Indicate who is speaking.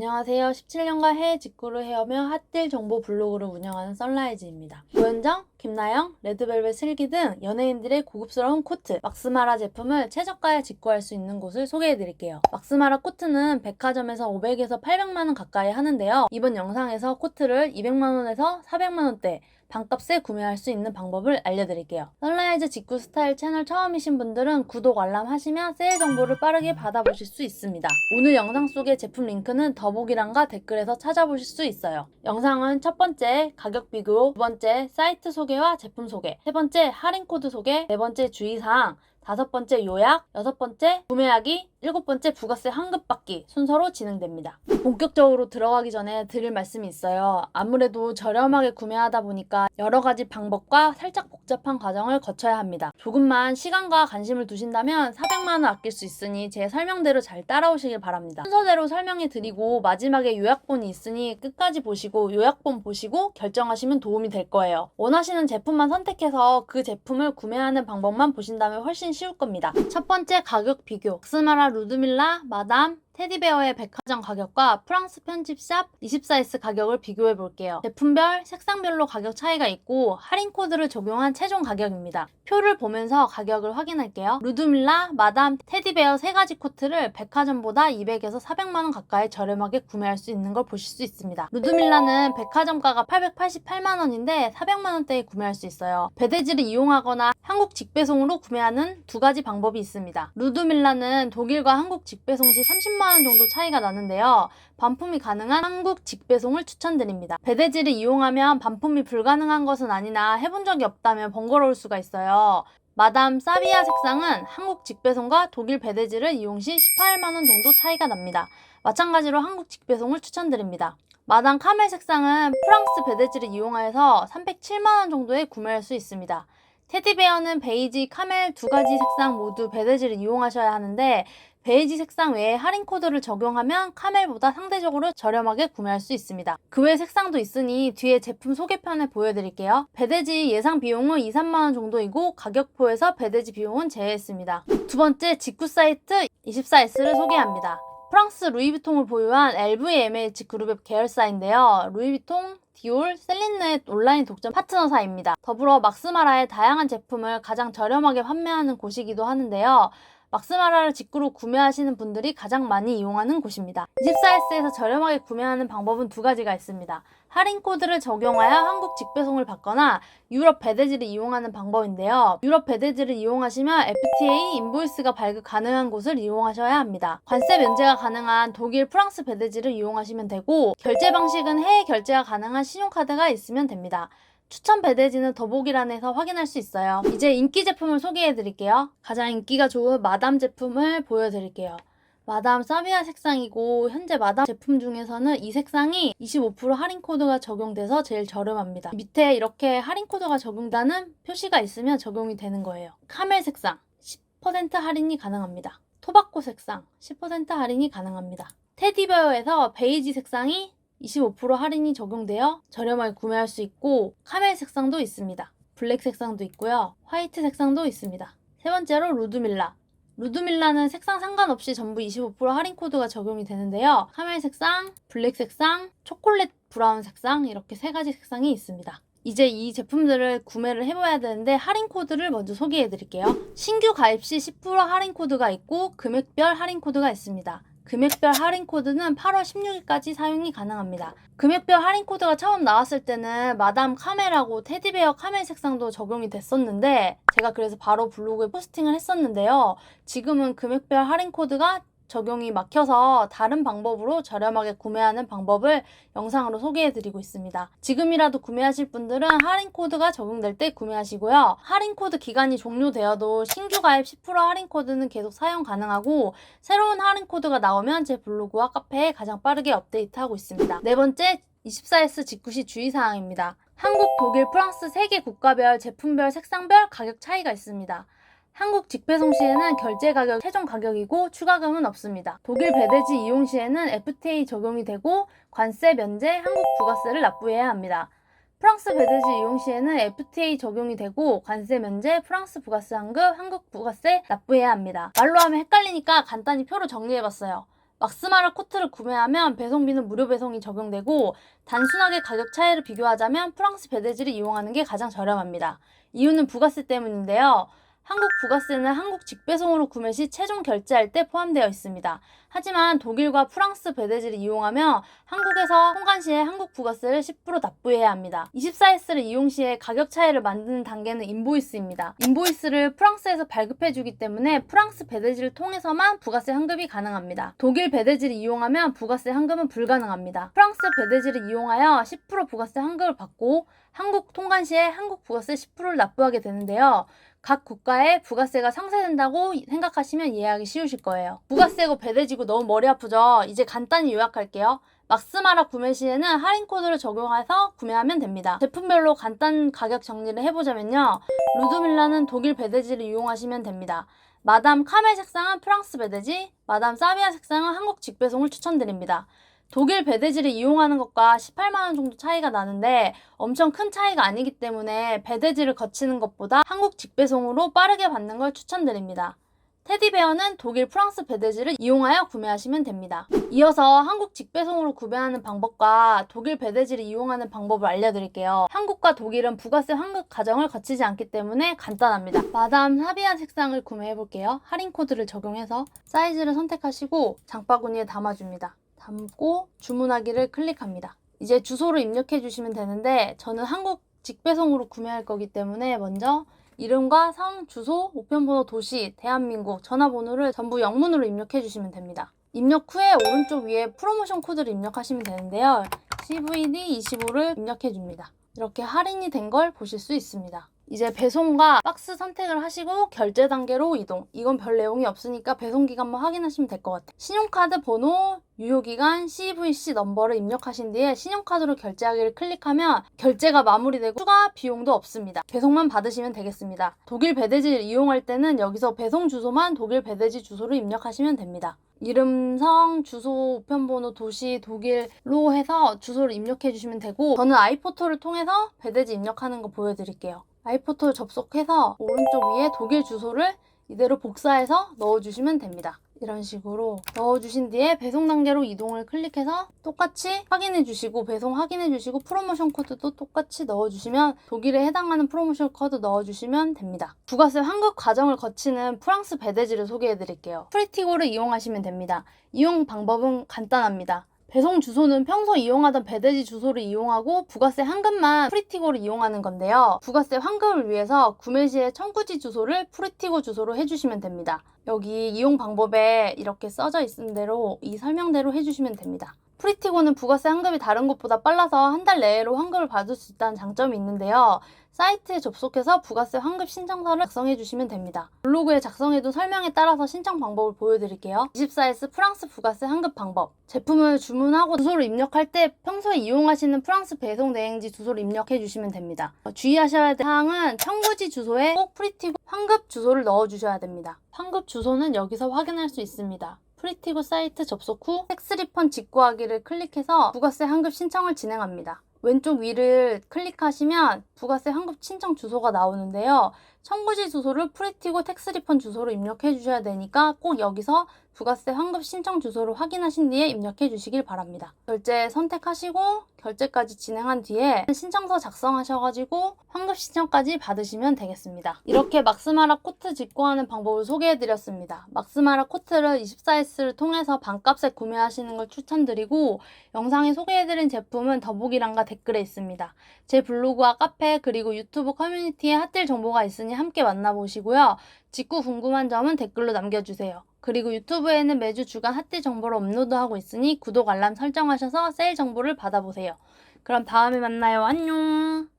Speaker 1: 안녕하세요. 17년간 해외 직구를 해오며 핫딜 정보 블로그를 운영하는 썬라이즈입니다. 고현정, 김나영, 레드벨벳 슬기 등 연예인들의 고급스러운 코트, 막스마라 제품을 최저가에 직구할 수 있는 곳을 소개해드릴게요. 막스마라 코트는 백화점에서 500에서 800만원 가까이 하는데요. 이번 영상에서 코트를 200만원에서 400만원대, 반값에 구매할 수 있는 방법을 알려드릴게요. 선라이즈 직구 스타일 채널 처음이신 분들은 구독 알람 하시면 세일 정보를 빠르게 받아보실 수 있습니다. 오늘 영상 속의 제품 링크는 더보기란과 댓글에서 찾아보실 수 있어요. 영상은 첫 번째 가격 비교, 두 번째 사이트 소개 와 제품 소개, 세 번째 할인 코드 소개, 네 번째 주의사항, 다섯 번째 요약, 여섯 번째 구매하기, 일곱 번째 부가세 환급 받기 순서로 진행됩니다. 본격적으로 들어가기 전에 드릴 말씀이 있어요. 아무래도 저렴하게 구매하다 보니까 여러 가지 방법과 살짝 복잡한 과정을 거쳐야 합니다. 조금만 시간과 관심을 두신다면 400만 원 아낄 수 있으니 제 설명대로 잘 따라오시길 바랍니다. 순서대로 설명해 드리고 마지막에 요약본이 있으니 끝까지 보시고 요약본 보시고 결정하시면 도움이 될 거예요. 원하시는 제품만 선택해서 그 제품을 구매하는 방법만 보신다면 훨씬 쉬울 겁니다. 첫 번째 가격 비교. 스마라 루드밀라, 마담, 테디베어의 백화점 가격과 프랑스 편집샵 24S 가격을 비교해 볼게요. 제품별, 색상별로 가격 차이가 있고 할인 코드를 적용한 최종 가격입니다. 표를 보면서 가격을 확인할게요. 루드밀라, 마담, 테디베어 세 가지 코트를 백화점보다 200에서 400만 원 가까이 저렴하게 구매할 수 있는 걸 보실 수 있습니다. 루드밀라는 백화점가가 888만 원인데 400만 원대에 구매할 수 있어요. 배대지를 이용하거나 한국 직배송으로 구매하는 두 가지 방법이 있습니다. 루드밀라는 독일과 한국 직배송 시 30만 원 정도 차이가 나는데요. 반품이 가능한 한국 직배송을 추천드립니다. 배대지를 이용하면 반품이 불가능한 것은 아니나 해본 적이 없다면 번거로울 수가 있어요. 마담 사비아 색상은 한국 직배송과 독일 배대지를 이용 시 18만원 정도 차이가 납니다. 마찬가지로 한국 직배송을 추천드립니다. 마담 카멜 색상은 프랑스 배대지를 이용하여서 307만원 정도에 구매할 수 있습니다. 테디베어는 베이지, 카멜 두 가지 색상 모두 배대지를 이용하셔야 하는데 베이지 색상 외에 할인 코드를 적용하면 카멜보다 상대적으로 저렴하게 구매할 수 있습니다. 그 외 색상도 있으니 뒤에 제품 소개편을 보여드릴게요. 배대지 예상 비용은 2, 3만원 정도이고 가격표에서 배대지 비용은 제외했습니다. 두 번째 직구 사이트 24S를 소개합니다. 프랑스 루이비통을 보유한 LVMH 그룹의 계열사인데요. 루이비통, 디올, 셀린넷 온라인 독점 파트너사입니다. 더불어 막스마라의 다양한 제품을 가장 저렴하게 판매하는 곳이기도 하는데요. 막스마라를 직구로 구매하시는 분들이 가장 많이 이용하는 곳입니다. 24S에서 저렴하게 구매하는 방법은 두 가지가 있습니다. 할인 코드를 적용하여 한국 직배송을 받거나 유럽 배대지를 이용하는 방법인데요. 유럽 배대지를 이용하시면 FTA 인보이스가 발급 가능한 곳을 이용하셔야 합니다. 관세 면제가 가능한 독일, 프랑스 배대지를 이용하시면 되고 결제 방식은 해외 결제가 가능한 신용카드가 있으면 됩니다. 추천 배대지는 더보기란에서 확인할 수 있어요. 이제 인기 제품을 소개해 드릴게요. 가장 인기가 좋은 마담 제품을 보여드릴게요. 마담 사비아 색상이고 현재 마담 제품 중에서는 이 색상이 25% 할인 코드가 적용돼서 제일 저렴합니다. 밑에 이렇게 할인 코드가 적용되는 표시가 있으면 적용이 되는 거예요. 카멜 색상 10% 할인이 가능합니다. 토바코 색상 10% 할인이 가능합니다. 테디베어에서 베이지 색상이 25% 할인이 적용되어 저렴하게 구매할 수 있고 카멜 색상도 있습니다. 블랙 색상도 있고요. 화이트 색상도 있습니다. 세 번째로 루드밀라. 루드밀라는 색상 상관없이 전부 25% 할인 코드가 적용이 되는데요. 카멜 색상, 블랙 색상, 초콜릿 브라운 색상 이렇게 세 가지 색상이 있습니다. 이제 이 제품들을 구매를 해봐야 되는데 할인 코드를 먼저 소개해 드릴게요. 신규 가입 시 10% 할인 코드가 있고 금액별 할인 코드가 있습니다. 금액별 할인 코드는 8월 16일까지 사용이 가능합니다. 금액별 할인 코드가 처음 나왔을 때는 마담 카멜하고 테디베어 카멜 색상도 적용이 됐었는데 제가 그래서 바로 블로그에 포스팅을 했었는데요. 지금은 금액별 할인 코드가 적용이 막혀서 다른 방법으로 저렴하게 구매하는 방법을 영상으로 소개해 드리고 있습니다. 지금이라도 구매하실 분들은 할인 코드가 적용될 때 구매하시고요. 할인 코드 기간이 종료되어도 신규 가입 10% 할인 코드는 계속 사용 가능하고 새로운 할인 코드가 나오면 제 블로그와 카페에 가장 빠르게 업데이트하고 있습니다. 네 번째 24S 직구 시 주의사항입니다. 한국, 독일, 프랑스 세개 국가별, 제품별, 색상별 가격 차이가 있습니다. 한국 직배송 시에는 결제 가격 최종 가격이고 추가금은 없습니다. 독일 배대지 이용 시에는 FTA 적용이 되고 관세 면제, 한국 부가세를 납부해야 합니다. 프랑스 배대지 이용 시에는 FTA 적용이 되고 관세 면제, 프랑스 부가세 환급, 한국 부가세 납부해야 합니다. 말로 하면 헷갈리니까 간단히 표로 정리해봤어요. 막스마라 코트를 구매하면 배송비는 무료 배송이 적용되고 단순하게 가격 차이를 비교하자면 프랑스 배대지를 이용하는 게 가장 저렴합니다. 이유는 부가세 때문인데요. 한국 부가세는 한국 직배송으로 구매 시 최종 결제할 때 포함되어 있습니다. 하지만 독일과 프랑스 배대지를 이용하면 한국에서 통관 시에 한국 부가세를 10% 납부해야 합니다. 24S를 이용 시에 가격 차이를 만드는 단계는 인보이스입니다. 인보이스를 프랑스에서 발급해 주기 때문에 프랑스 배대지를 통해서만 부가세 환급이 가능합니다. 독일 배대지를 이용하면 부가세 환급은 불가능합니다. 프랑스 배대지를 이용하여 10% 부가세 환급을 받고 한국 통관 시에 한국 부가세 10%를 납부하게 되는데요. 각 국가의 부가세가 상쇄된다고 생각하시면 이해하기 쉬우실 거예요. 부가세고 배대지고 너무 머리 아프죠? 이제 간단히 요약할게요. 막스마라 구매 시에는 할인 코드를 적용해서 구매하면 됩니다. 제품별로 간단 가격 정리를 해보자면요. 루드밀라는 독일 배대지를 이용하시면 됩니다. 마담 카멜 색상은 프랑스 배대지, 마담 사비아 색상은 한국 직배송을 추천드립니다. 독일 배대지를 이용하는 것과 18만원 정도 차이가 나는데 엄청 큰 차이가 아니기 때문에 배대지를 거치는 것보다 한국 직배송으로 빠르게 받는 걸 추천드립니다. 테디베어는 독일 프랑스 배대지를 이용하여 구매하시면 됩니다. 이어서 한국 직배송으로 구매하는 방법과 독일 배대지를 이용하는 방법을 알려드릴게요. 한국과 독일은 부가세 환급 과정을 거치지 않기 때문에 간단합니다. 마담 사비아 색상을 구매해볼게요. 할인 코드를 적용해서 사이즈를 선택하시고 장바구니에 담아줍니다. 담고 주문하기를 클릭합니다. 이제 주소를 입력해 주시면 되는데 저는 한국 직배송으로 구매할 거기 때문에 먼저 이름과 성, 주소, 우편번호, 도시, 대한민국, 전화번호를 전부 영문으로 입력해 주시면 됩니다. 입력 후에 오른쪽 위에 프로모션 코드를 입력하시면 되는데요. CVD25를 입력해 줍니다. 이렇게 할인이 된 걸 보실 수 있습니다. 이제 배송과 박스 선택을 하시고 결제 단계로 이동. 이건 별 내용이 없으니까 배송 기간만 확인하시면 될 것 같아요. 신용카드 번호, 유효기간, CVC 넘버를 입력하신 뒤에 신용카드로 결제하기를 클릭하면 결제가 마무리되고 추가 비용도 없습니다. 배송만 받으시면 되겠습니다. 독일 배대지를 이용할 때는 여기서 배송 주소만 독일 배대지 주소를 입력하시면 됩니다. 이름, 성, 주소, 우편번호, 도시, 독일로 해서 주소를 입력해 주시면 되고 저는 아이포토를 통해서 배대지 입력하는 거 보여드릴게요. 아이포토를 접속해서 오른쪽 위에 독일 주소를 이대로 복사해서 넣어주시면 됩니다. 이런 식으로 넣어주신 뒤에 배송 단계로 이동을 클릭해서 똑같이 확인해 주시고 배송 확인해 주시고 프로모션 코드도 똑같이 넣어주시면 독일에 해당하는 프로모션 코드 넣어주시면 됩니다. 부가세 환급 과정을 거치는 프랑스 배대지를 소개해 드릴게요. 프리티고를 이용하시면 됩니다. 이용 방법은 간단합니다. 배송 주소는 평소 이용하던 배대지 주소를 이용하고 부가세 환급만 프리티고를 이용하는 건데요. 부가세 환급을 위해서 구매 시에 청구지 주소를 프리티고 주소로 해주시면 됩니다. 여기 이용 방법에 이렇게 써져 있는 대로 이 설명대로 해주시면 됩니다. 프리티고는 부가세 환급이 다른 곳보다 빨라서 한 달 내로 환급을 받을 수 있다는 장점이 있는데요. 사이트에 접속해서 부가세 환급 신청서를 작성해 주시면 됩니다. 블로그에 작성해둔 설명에 따라서 신청 방법을 보여드릴게요. 24S 프랑스 부가세 환급 방법. 제품을 주문하고 주소를 입력할 때 평소에 이용하시는 프랑스 배송 대행지 주소를 입력해 주시면 됩니다. 어, 주의하셔야 될 사항은 청구지 주소에 꼭 프리티고 환급 주소를 넣어 주셔야 됩니다. 환급 주소는 여기서 확인할 수 있습니다. 프리티고 사이트 접속 후 텍스 리펀 직구하기를 클릭해서 부가세 환급 신청을 진행합니다. 왼쪽 위를 클릭하시면 부가세 환급 신청 주소가 나오는데요. 청구지 주소를 프리티고 텍스 리펀 주소로 입력해 주셔야 되니까 꼭 여기서 부가세 환급 신청 주소를 확인하신 뒤에 입력해 주시길 바랍니다. 결제 선택하시고 결제까지 진행한 뒤에 신청서 작성하셔가지고 환급 신청까지 받으시면 되겠습니다. 이렇게 막스마라 코트 직구하는 방법을 소개해드렸습니다. 막스마라 코트를 24S를 통해서 반값에 구매하시는 걸 추천드리고 영상에 소개해드린 제품은 더보기란과 댓글에 있습니다. 제 블로그와 카페 그리고 유튜브 커뮤니티에 핫딜 정보가 있으니 함께 만나보시고요. 직구 궁금한 점은 댓글로 남겨주세요. 그리고 유튜브에는 매주 주간 핫딜 정보를 업로드하고 있으니 구독 알람 설정하셔서 세일 정보를 받아보세요. 그럼 다음에 만나요. 안녕.